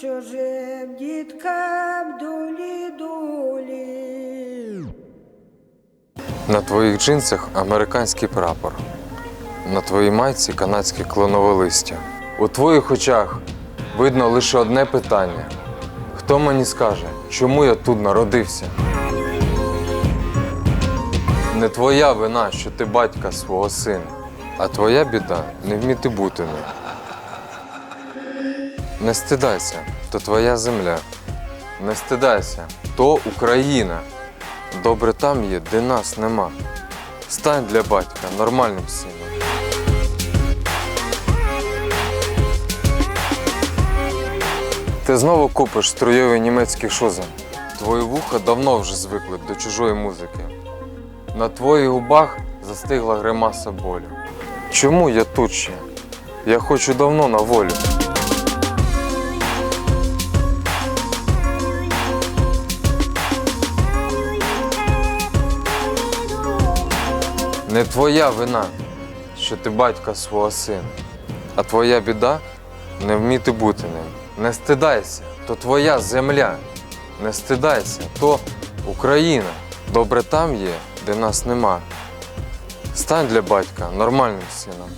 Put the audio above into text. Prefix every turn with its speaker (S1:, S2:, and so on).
S1: чужим діткам дулі дулі.
S2: На твоїх джинсах американський прапор. На твоїй майці канадське клонове листя. У твоїх очах видно лише одне питання: хто мені скаже, чому я тут народився? Не твоя вина, що ти батька свого сина, а твоя біда не вміти бути ним. Не стидайся, то твоя земля. Не стидайся, то Україна. Добре там є, де нас нема. Стань для батька нормальним сином. Ти знову купиш струйові німецькі шузи. Твої вуха давно вже звикли до чужої музики. На твоїх губах застигла гримаса болю. Чому я тут ще? Я хочу давно на волю. Не твоя вина, що ти батька свого сина, а твоя біда не вміти бути ним. Не стидайся, то твоя земля. Не стидайся, то Україна. Добре там є, де нас нема. Стань для батька нормальним сином.